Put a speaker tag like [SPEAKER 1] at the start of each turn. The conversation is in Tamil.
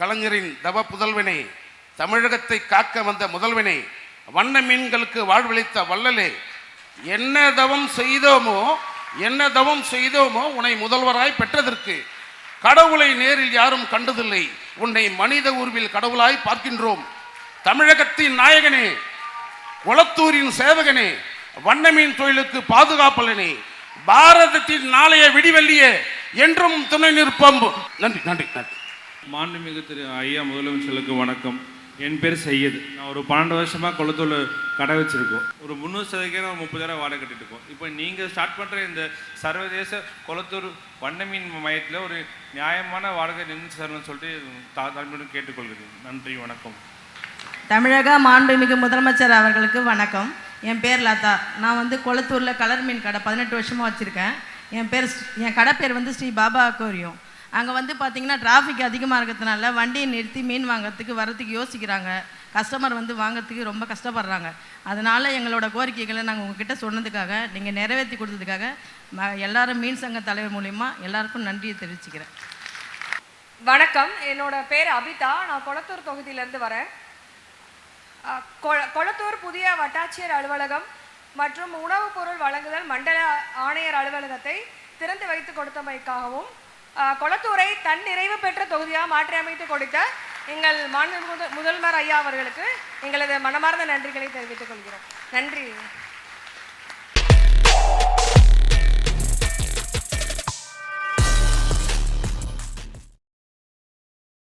[SPEAKER 1] கலைஞரின் தவ புதல்வனே தமிழகத்தை காக்க வந்த முதல்வனே வண்ண மீன்களுக்கு வாழ்வளித்த வள்ளலே என்ன தவம் செய்தோமோ என்ன தவம் செய்தோமோ உன்னை முதல்வராய் பெற்றதற்கு கடவுளை நேரில் யாரும் கண்டதில்லை. உன்னை மனித உருவில் கடவுளாய் பார்க்கின்றோம். தமிழகத்தின் நாயகனே குளத்தூரின் சேவகனே வண்ணமீன் தொழிலுக்கு பாதுகாப்பலனே பாரதத்தின் நாளைய விடிவெள்ளியே என்றும் துணை நிற்போம். நன்றி நன்றி நன்றி.
[SPEAKER 2] மாண்புமிகு திரு ஐயா முதலமைச்சருக்கு வணக்கம். என் பேர் செய்யது நான் ஒரு பன்னெண்டு வருஷமாக குளத்தூர் கடை வச்சுருக்கோம். ஒரு முந்நூறு சதவீதம் முப்பதாயிரம் வாடகை கட்டிட்டு இருக்கோம். இப்போ நீங்கள் ஸ்டார்ட் பண்ணுற இந்த சர்வதேச குளத்தூர் வண்ணமீன் மையத்தில் ஒரு நியாயமான வாடகை நின்று தரணும்னு சொல்லிட்டு தா தாழ்மையுடன் கேட்டுக்கொள்கிறேன். நன்றி வணக்கம்.
[SPEAKER 3] தமிழக மாண்புமிகு முதலமைச்சர் அவர்களுக்கு வணக்கம். என் பேர் லதா. நான் வந்து கொளத்தூரில் கலர் மீன் கடை பதினெட்டு வருஷமாக வச்சுருக்கேன். என் பேர் என் கடை பேர் வந்து ஸ்ரீ பாபா அக்வேரியம். அங்கே வந்து பார்த்தீங்கன்னா டிராஃபிக் அதிகமாக இருக்கிறதுனால வண்டியை நிறுத்தி மீன் வாங்குறதுக்கு வரத்துக்கு யோசிக்கிறாங்க. கஸ்டமர் வந்து வாங்குறதுக்கு ரொம்ப கஷ்டப்படுறாங்க. அதனால் எங்களோட கோரிக்கைகளை நாங்கள் உங்ககிட்ட சொன்னதுக்காக நீங்கள் நிறைவேற்றி கொடுத்ததுக்காக ம எல்லாரும் மீன் சங்க தலைவர் மூலிமா எல்லாருக்கும் நன்றியை தெரிவிச்சுக்கிறேன்.
[SPEAKER 4] வணக்கம். என்னோட பேர் அபிதா. நான் கொளத்தூர் தொகுதியிலேருந்து வரேன். கொ- கொளத்தூர் புதிய வட்டாட்சியர் அலுவலகம் மற்றும் உணவுப் பொருள் வழங்குதல் மண்டல ஆணையர் அலுவலகத்தை திறந்து வைத்து கொடுத்தமைக்காகவும் கொளத்தூரை தன் நிறைவு பெற்ற தொகுதியாக மாற்றி அமைத்து கொடுத்த எங்கள் மாநில முதல்வர் ஐயா அவர்களுக்கு எங்களது மனமார்ந்த நன்றிகளை தெரிவித்துக் கொள்கிறோம். நன்றி.